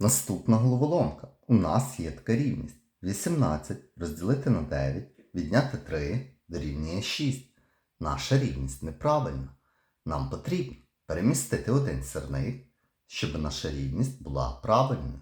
Наступна головоломка. У нас є така рівність. 18 розділити на 9, відняти 3 дорівнює 6. Наша рівність неправильна. Нам потрібно перемістити один сірник, щоб наша рівність була правильною.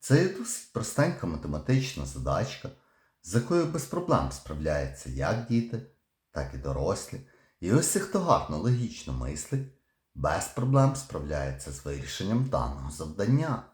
Це є досить простенька математична задачка, з якою без проблем справляються як діти, так і дорослі. І ось хто гарно логічно мислить, без проблем справляється з вирішенням даного завдання.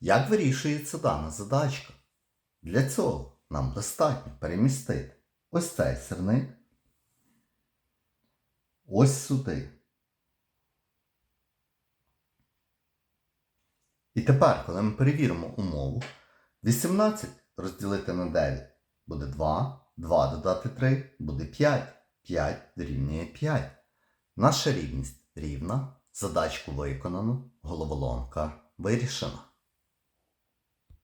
Як вирішується дана задачка? Для цього нам достатньо перемістити ось цей сірник ось сюди. І тепер, коли ми перевіримо умову, 18 розділити на 9 буде 2, 2 додати 3 буде 5, 5 дорівнює 5. Наша рівність рівна, задачку виконано, головоломка вирішена.